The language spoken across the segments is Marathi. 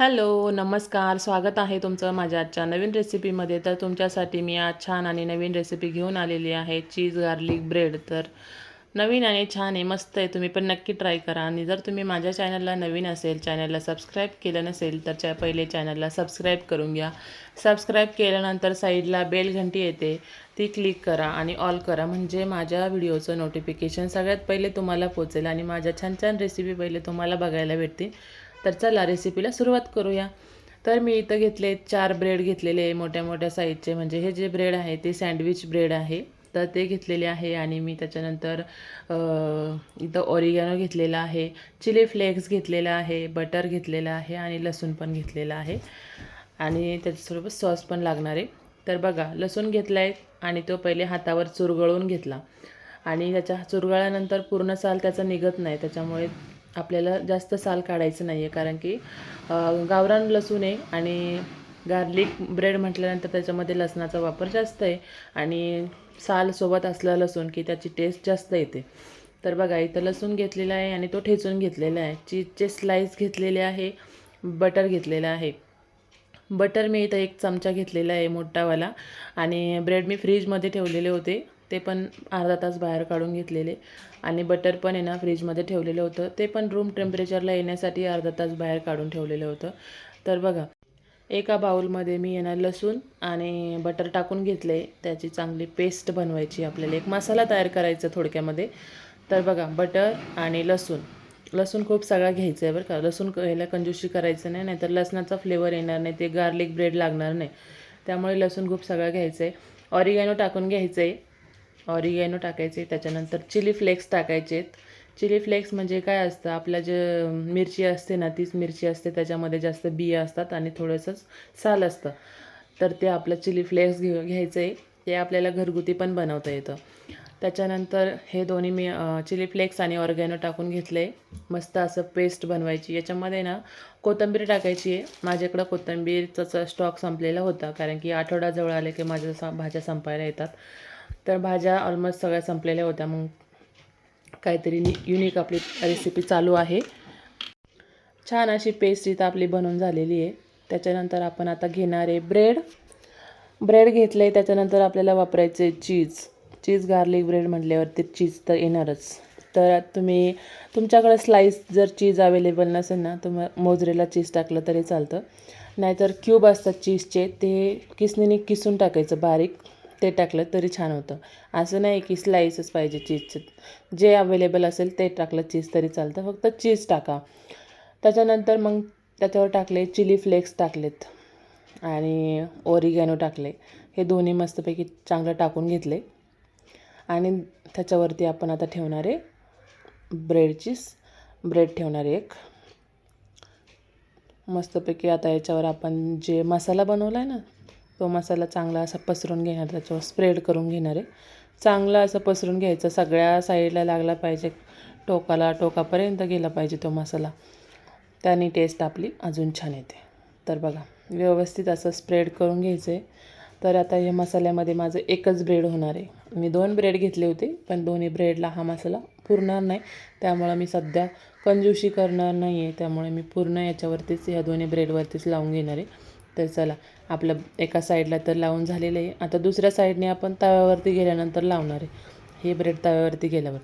हॅलो नमस्कार. स्वागत आहे तुमचं माझ्या आजच्या नवीन रेसिपीमध्ये तर तुमच्यासाठी मी आज छान आणि नवीन रेसिपी घेऊन आलेली आहे चीज गार्लिक ब्रेड तर नवीन आणि छान आहे मस्त आहे. तुम्ही पण नक्की ट्राय करा. आणि जर तुम्ही माझ्या चॅनलला नवीन असेल चॅनलला सबस्क्राईब केलं नसेल तर च्या पहिले चॅनलला सबस्क्राईब करून घ्या. सबस्क्राईब केल्यानंतर साईडला बेल घंटी येते ती क्लिक करा आणि ऑल करा. म्हणजे माझ्या व्हिडिओचं नोटिफिकेशन सगळ्यात पहिले तुम्हाला पोचेल आणि माझ्या छान छान रेसिपी पहिले तुम्हाला बघायला भेटतील. तर चला रेसिपीला सुरुवात करूया. तर मी इथं घेतले चार ब्रेड घेतलेले मोठ्या मोठ्या साईजचे म्हणजे हे जे ब्रेड आहे ते सँडविच ब्रेड आहे. तर ते घेतलेले आहे आणि मी त्याच्यानंतर इथं ओरिगॅनो घेतलेला आहे. चिली फ्लेक्स घेतलेला आहे. बटर घेतलेलं आहे आणि लसूण पण घेतलेलं आहे. आणि त्याच्यासोबत सॉस पण लागणार आहे. तर बघा लसूण घेतला आहे आणि तो पहिले हातावर चुरगळून घेतला. आणि त्याच्या चुरगळल्यानंतर पूर्ण साल त्याचा निघत नाही. त्याच्यामुळे आपल्याला जास्त साल काढायचं नाही आहे कारण की गावरान लसूण आहे आणि गार्लिक ब्रेड म्हटल्यानंतर त्याच्यामध्ये लसणाचा वापर जास्त आहे आणि सालसोबत असला असलं लसूण की त्याची टेस्ट जास्त येते. तर बघा इथं लसूण घेतलेला आहे आणि तो ठेचून घेतलेला आहे. चीजचे स्लाईस घेतलेले आहे बटर घेतलेलं आहे. बटर मी इथं एक चमचा घेतलेला आहे मोठावाला आणि ब्रेड मी फ्रीजमध्ये ठेवलेले होते. ते पण अर्धा तास बाहेर काढून घेतलेले. आणि बटर पण आहे ना फ्रीजमध्ये ठेवलेलं होतं. ते पण रूम टेम्परेचरला येण्यासाठी अर्धा तास बाहेर काढून ठेवलेलं होतं. तर बघा एका बाऊलमध्ये मी येणार लसूण आणि बटर टाकून घेतले. त्याची चांगली पेस्ट बनवायची आपल्याला. एक मसाला तयार करायचा थोडक्यामध्ये. तर बघा बटर आणि लसूण. लसूण खूप सगळा घ्यायचं आहे बरं का. लसूण ह्याला कंजूशी करायचं नाही नाहीतर लसणाचा फ्लेवर येणार नाही ते गार्लिक ब्रेड लागणार नाही. त्यामुळे लसूण खूप सगळं घ्यायचं आहे. ऑरिगॅनो टाकून घ्यायचं आहे. ऑरिगॅनो टाकायचे त्याच्यानंतर चिली फ्लेक्स टाकायचे चिली फ्लेक्स म्हणजे काय असतं? आपल्या जे मिरची असते ना तीच मिरची असते त्याच्यामध्ये जास्त बिया असतात आणि थोडंसं साल असतं. तर ते आपलं चिली फ्लेक्स घे घ्यायचं आहे ते आपल्याला घरगुती पण बनवता येतं. त्याच्यानंतर हे दोन्ही मी चिली फ्लेक्स आणि ऑर्गॅनो टाकून घेतले मस्त असं पेस्ट बनवायची. याच्यामध्ये ना कोथिंबीर टाकायची आहे. माझ्याकडं कोथिंबीरचा स्टॉक संपलेला होता कारण की आठवडा जवळ आले की माझ्या सा भाज्या संपायला येतात. तर भाज्या ऑलमोस्ट सगळ्या संपलेल्या होत्या. मग काहीतरी युनिक आपली रेसिपी चालू आहे. छान अशी पेस्ट इथं आपली बनवून झालेली आहे. त्याच्यानंतर आपण आता घेणार आहे ब्रेड ब्रेड घेतलं आहे त्याच्यानंतर आपल्याला वापरायचे चीज चीज गार्लिक ब्रेड म्हटल्यावरती चीज तर येणारच. तर तुम्ही तुमच्याकडे स्लाईस जर चीज अवेलेबल नसेल ना तर मोजरेला चीज टाकलं तरी चालतं. नाहीतर क्यूब असतात चीजचे ते किसनीने किसून टाकायचं बारीक. ते टाकलं तरी छान होतं. असं नाही की स्लाईसच पाहिजे चीजचं जे अवेलेबल असेल ते टाकलं चीज तरी चालतं. फक्त चीज टाका. त्याच्यानंतर मग त्याच्यावर टाकले चिली फ्लेक्स टाकलेत. आणि ओरिगॅनो टाकले. हे दोन्ही मस्तपैकी चांगलं टाकून घेतले. आणि त्याच्यावरती आपण आता ठेवणार आहे ब्रेडची ब्रेड ठेवणार आहे एक. मस्तपैकी आता याच्यावर आपण जे मसाला बनवला आहे ना तो मसाला चांगला असा पसरून घेणार त्याच्यावर स्प्रेड करून घेणार आहे. चांगला असं पसरून घ्यायचं सगळ्या साईडला लागला पाहिजे टोकाला टोकापर्यंत गेला पाहिजे तो मसाला. त्याने टेस्ट आपली अजून छान येते. तर बघा व्यवस्थित असं स्प्रेड करून घ्यायचं आहे तर आता या मसाल्यामध्ये माझं एकच ब्रेड होणार आहे. मी दोन ब्रेड घेतले होते पण दोन्ही ब्रेडला हा मसाला पुरणार नाही. त्यामुळं मी सध्या कंजूशी करणार नाही आहे त्यामुळे मी पूर्ण याच्यावरतीच ह्या दोन्ही ब्रेडवरतीच लावून घेणार आहे. तर चला आपलं एका साईडला तर लावून झालेलं आहे. आता दुसऱ्या साईडने आपण तव्यावरती गेल्यानंतर लावणार आहे. हे ब्रेड तव्यावरती गेल्यावर.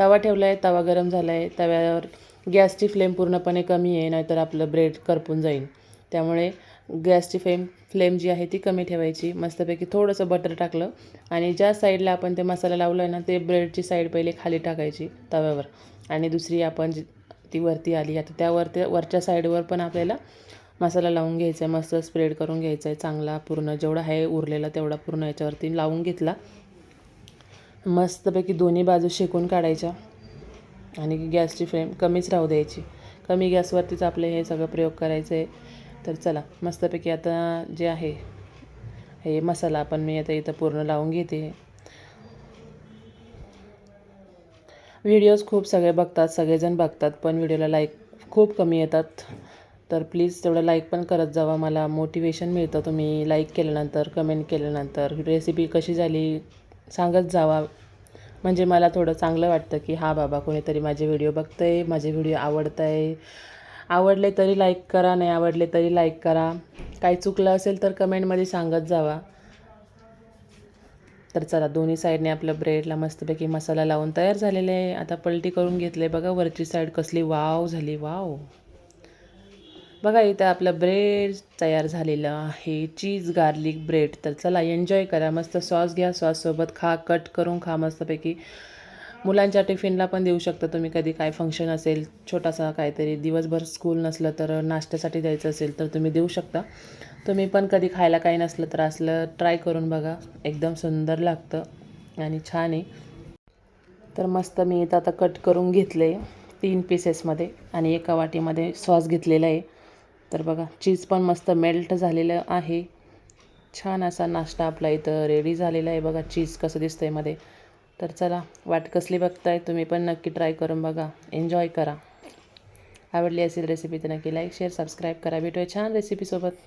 तवा ठेवला आहे तवा गरम झाला आहे. तव्यावर गॅसची फ्लेम पूर्णपणे कमी आहे नाहीतर आपलं ब्रेड करपून जाईल. त्यामुळे गॅसची फ्लेम फ्लेम जी आहे ती कमी ठेवायची. मस्तपैकी थोडंसं बटर टाकलं आणि ज्या साईडला आपण ते मसाला लावला आहे ना ते ब्रेडची साईड पहिले खाली टाकायची तव्यावर. आणि दुसरी आपण जी ती वरती आली आता त्यावरती वरच्या साईडवर पण आपल्याला मसाला लावून घ्यायचा आहे मस्त स्प्रेड करून घ्यायचा आहे चांगला पूर्ण जेवढा आहे उरलेला तेवढा पूर्ण याच्यावरती लावून घेतला. मस्तपैकी दोन्ही बाजू शेकून काढायच्या. आणि गॅसची फ्लेम कमीच राहू द्यायची. कमी गॅसवरतीच आपले हे सगळं प्रयोग करायचं आहे तर चला मस्तपैकी आता जे आहे हे मसाला आपण मी आता इथं पूर्ण लावून घेते. व्हिडिओज खूप सगळे बघतात सगळेजण बघतात पण व्हिडिओला लाईक खूप कमी येतात. तर प्लीज तेवढं लाईक पण करत जावा. मला मोटिवेशन मिळतं. तुम्ही लाईक केल्यानंतर कमेंट केल्यानंतर रेसिपी कशी झाली सांगत जावा. म्हणजे मला थोडं चांगलं वाटतं की हा बाबा कोणीतरी माझे व्हिडिओ बघतं आहे माझे व्हिडिओ आवडत आहे आवडले तरी लाईक करा नाही आवडले तरी लाईक करा. काही चुकलं असेल तर कमेंटमध्ये सांगत जावा. तर चला दोन्ही साईडने आपलं ब्रेडला मस्तपैकी मसाला लावून तयार झालेले आहे. आता पलटी करून घेतले बघा वरची साईड कसली वाव झाली. वाव बघा इथं आपलं ब्रेड तयार झालेलं आहे. Cheese garlic bread. तर चला एन्जॉय करा. मस्त सॉस घ्या. सॉससोबत खा कट करून खा मस्तपैकी. मुलांच्या टिफिनला पण देऊ शकता तुम्ही कधी काय फंक्शन असेल. छोटासा काहीतरी दिवसभर स्कूल नसलं तर नाश्त्यासाठी द्यायचं असेल तर तुम्ही देऊ शकता. तुम्ही पण कधी खायला काही नसलं तर असलं ट्राय करून बघा. एकदम सुंदर लागतं आणि छान आहे. तर मस्त मी इथं आता कट करून घेतलं आहे तीन पीसेसमध्ये आणि एका वाटीमध्ये सॉस घेतलेला आहे. तर बघा चीज पण मस्त मेल्ट झालेलं आहे. छान असा नाश्ता आपला इथं रेडी झालेला आहे बघा चीज कसं दिसतं आहे मध्ये. तर चला वाट कसली बघताय तुम्ही पण नक्की ट्राय करून बघा. एन्जॉय करा. आवडली असेल रेसिपी तर नक्की लाईक शेअर सबस्क्राईब करा. भेटूया छान रेसिपीसोबत